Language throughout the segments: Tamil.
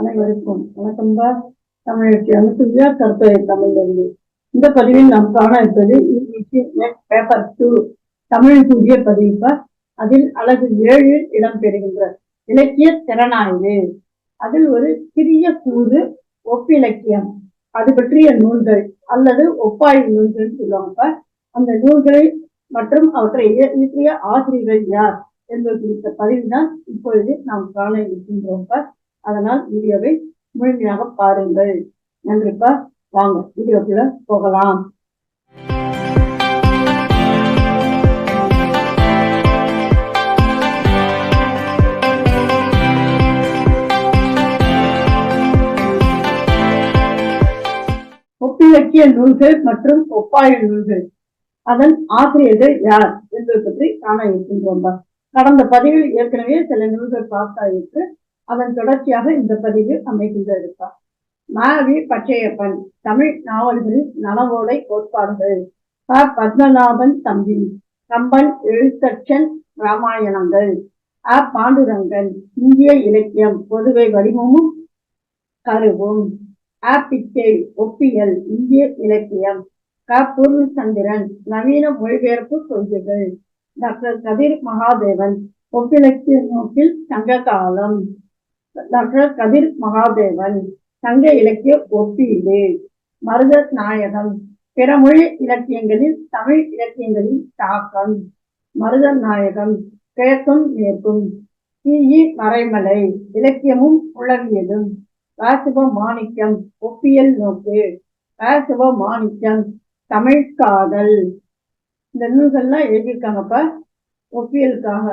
அனைவருக்கும் வணக்கம்பா. தமிழச்சி அனுப்புவியா கற்பனை தமிழிலிருந்து இந்த பதிவில் நாம் காண இருப்பது பேப்பர் டூ தமிழ் புதிய பதிவுப்பா அதில் அழகு ஏழு இடம் பெறுகின்ற இலக்கிய திறனாய்வு. அதில் ஒரு சிறிய கூறு ஒப்பிலக்கியம். அது பற்றிய நூல்கள் அல்லது ஒப்பாய் நூல்கள் சொல்லுவாங்க அந்த நூல்களை மற்றும் அவற்றை இயற்றிய ஆசிரியர்கள் யார் என்பது குறித்த பதிவு தான் இப்பொழுது நாம் காண இருக்கின்றோம்ப்பா அதனால் வீடியோவை முழுமையாக பாருங்கள். நன்றிப்பா வாங்க வீடியோக்குள்ள போகலாம். ஒப்பிலக்கிய நூல்கள் மற்றும் ஒப்பாய நூல்கள். அதன் ஆசிரியர்கள் யார் என்பது பற்றி காண இருக்கின்றோம் கடந்த பதிவில் ஏற்கனவே சில நூல்கள் பார்த்தாயிற்று அதன் தொடர்ச்சியாக இந்த பதிவு அமைகின்றிருப்பார் மாவி பச்சையப்பன் தமிழ் நாவல்களில் நனவோடை கோட்பாடுகள். ப. பத்மநாபன் தம்பி கம்பன் எழுத்தச்சன் ராமாயணங்கள். அ. பாண்டுரங்கன் இந்திய இலக்கியம் பொதுவை வடிவமும் கருவும். அ. பிச்சை ஒப்பியல் இந்திய இலக்கியம். க. பூர்ணச்சந்திரன் நவீன மொழிபெயர்ப்பு கொள்கைகள். டாக்டர் கதிர் மகாதேவன் ஒப்பிலக்கிய நோக்கில் சங்க காலம் டாக்டர் கதிர் மகாதேவன் சங்க இலக்கிய ஒப்பீடு மருத நாயகம் பிறமொழி இலக்கியங்களில் தமிழ் இலக்கியங்களில் தாக்கம். மருத நாயகம் கிழக்கும் மேற்கும். சிஇ மறைமலை இலக்கியமும் உளவியலும் ராசிப மாணிக்கம் ஒப்பியல் நோக்கு. ராசிப மாணிக்கம் தமிழ் காதல். இந்த நூல்கள்லாம் எழுதியிருக்காங்கப்ப ஒப்பியலுக்காக.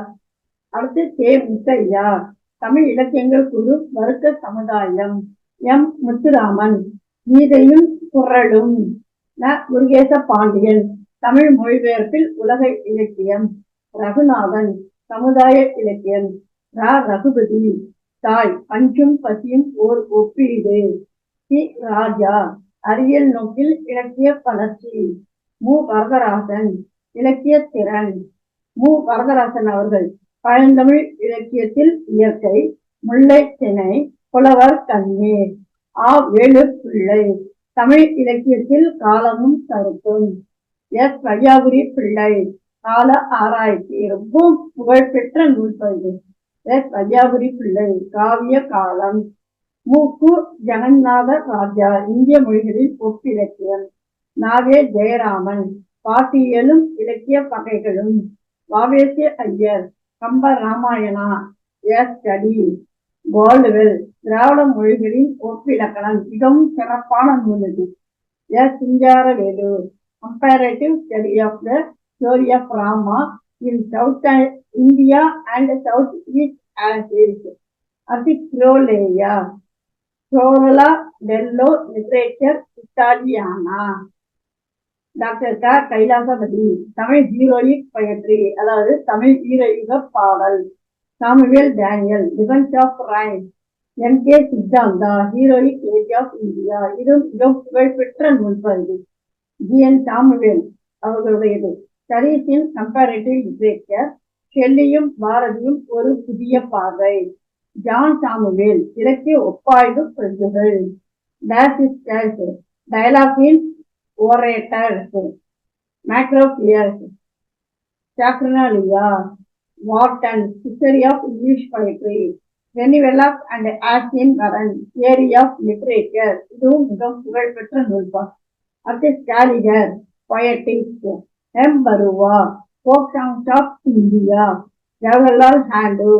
அடுத்து கே. முத்தையா தமிழ் இலக்கியங்கள் குழு வருக்க சமுதாயம். எம். முத்துராமன். கீதையும் குரலும் ந. முருகேச பாண்டியன். தமிழ் மொழிபெயர்ப்பில் உலக இலக்கியம். ரகுநாதன். சமுதாய இலக்கியம். ரா. ரகுபதி. தாய். அஞ்சும் பசியும் ஓர் ஒப்பீடு. சி. ராஜா. அறிவியல் நோக்கில் இலக்கிய வளர்ச்சி. மு. வரதராசன். இலக்கிய திறன். மு. வரதராசன் அவர்கள் பழந்தமிழ் இலக்கியத்தில் இயற்கை முல்லை திணை புலவர் கண்ணீர் ஆ வேலு பிள்ளை. தமிழ் இலக்கியத்தில் காலமும் கருத்தும். எஸ் வையாபுரி பிள்ளை. கால ஆராய்ச்சி ரொம்ப புகழ்பெற்ற நூல்பகுதி எஸ் வையாபுரி பிள்ளை காவிய காலம். மூக்கு ஜெகநாத ராஜா இந்திய மொழிகளில் ஒப்பிலக்கியம். நாகே ஜெயராமன் பாட்டியலும் இலக்கிய பகைகளும். வாவேசிய Aiyar Kamba Ramayana as study Caldwell திராவிட மொழிகளின் ஒப்பிலக்கணம் மிகவும் சிறப்பான நூல் இது S Singaravelu comparative study of the story of Rama in South India and South East Asia அசிக்ரோலேயா சோரலா டெல்லோ லிட்ரேச்சர் இட்டாலியானா டாக்டர் க. கைலாசபதி தமிழ் ஹீரோயிக் பயட்ரி அதாவது தமிழ் ஹீரோயுக பாடல். Samuel Daniel defence of rhyme M. K. Siddhanta heroic age of India. இது மிகவும் புகழ்பெற்ற நூல்பகுதி ஜி. என். சாமுவேல் அவர்களுடையது. ஸ்டடீஸ் இன் கம்பேரிட்டிவ் லிட்ரேச்சர் ஷெல்லியும் பாரதியும் ஒரு புதிய பார்வை. ஜான் சாமுவேல் இலக்கிய ஒப்பாய்வு பிரஜுகள் Tacitus dialogue in orators Macrobius Saturnalia Warton history of English poetry Rene Wellek and Austin Warren theory of literature இதுவும் மிக புகழ்பெற்ற நூல்பா அடுத்து Scaliger poetics Hem Barua folk songs of India Jawaharlal Handoo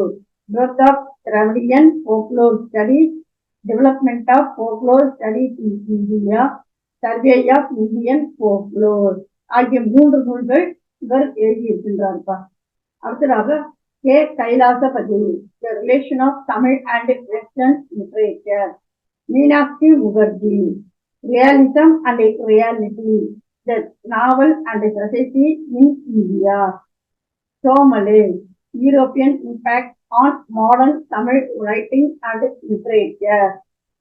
growth of Dravidian folklore studies, development of folklore studies in India, survey of Indian folklore ஆகிய மூன்று நூல்கள் இவர் எழுதியிருக்கின்றார்ப்பா. அடுத்ததாக K. Kailasapathy the relation of Tamil and western literature Meenakshi Mukherjee realism and reality the novel and society in India Somale European impact on modern Tamil writing and literature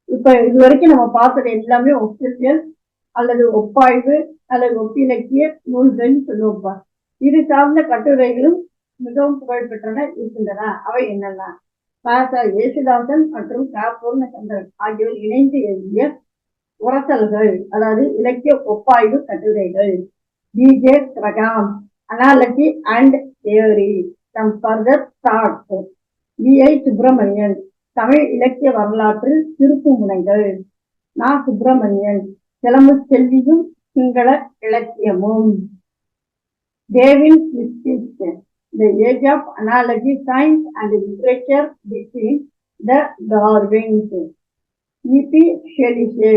இப்ப இது வரைக்கும் நம்ம பார்த்தது எல்லாமே ஒப்பியல் அல்லது ஒப்பாய்வு அல்லது ஒப்பிலக்கிய நூல்கள்னு சொல்லுவோம்ப்பா இது சார்ந்த கட்டுரைகளும் மிகவும் புகழ்பெற்றன இருக்கின்றன. அவை என்னென்ன? பாசா யேசுதாசன் மற்றும் கா. பூர்ணச்சந்திரன் ஆகியோர் இணைந்து எழுதிய உரசல்கள் அதாவது இலக்கிய ஒப்பாய்வு கட்டுரைகள். D J Brigham analogy and theory some further thoughts V. I. Subramanian Tamil இலக்கிய வரலாற்றில் திருப்பு முனைகள். நா. சுப்பிரமணியன் சிலம்பு செல்வியும் சிங்கள இலக்கியமும். டேவின் The Age of Analogy, Science and Literature Between the Darwins. E P ஷெலிஷே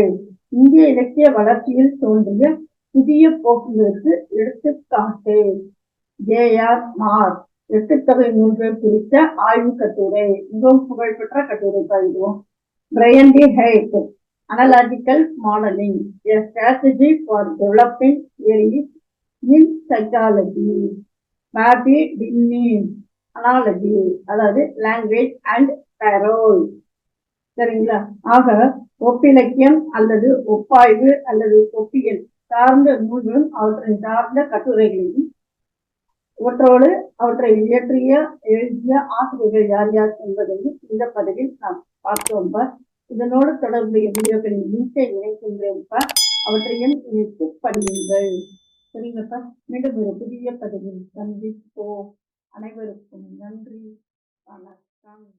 இந்திய இலக்கிய வளர்ச்சியில் தோன்றிய புதிய போக்குகளுக்கு எடுத்துக்காட்டு. ஜே ஆர் மார் எட்டுத்தொகை நூல்கள் குறித்த ஆய்வு கட்டுரை. மிகவும் புகழ்பெற்ற கட்டுரை பதிவோம் Brian D Haig analogical modelling a strategy for developing theories in psychology. பாபி டின்னி அனாலஜி அதாவது லாங்குவேஜ் அண்ட் பேரோல் சரிங்களா? ஆக ஒப்பிலக்கியம் அல்லது ஒப்பாய்வு அல்லது ஒப்பியல் சார்ந்த நூல்களும் அவற்றின் சார்ந்த கட்டுரைகளையும் ஒற்றோடு அவற்றை இயற்றிய எழுதிய ஆசிரியர்கள் யார் யார் என்பதையும் இந்த பதிவில் நாம் பார்த்தோம். இதனோடு தொடர்புடைய வீடியோக்களின் லிங்கை இணைக்கின்றேன்ப்பா. அவற்றையும் இணைத்து படியுங்கள். சரிங்கப்பா. மீண்டும் ஒரு புதிய பதிவில் சந்திப்போம். அனைவருக்கும் நன்றி. வணக்கம்.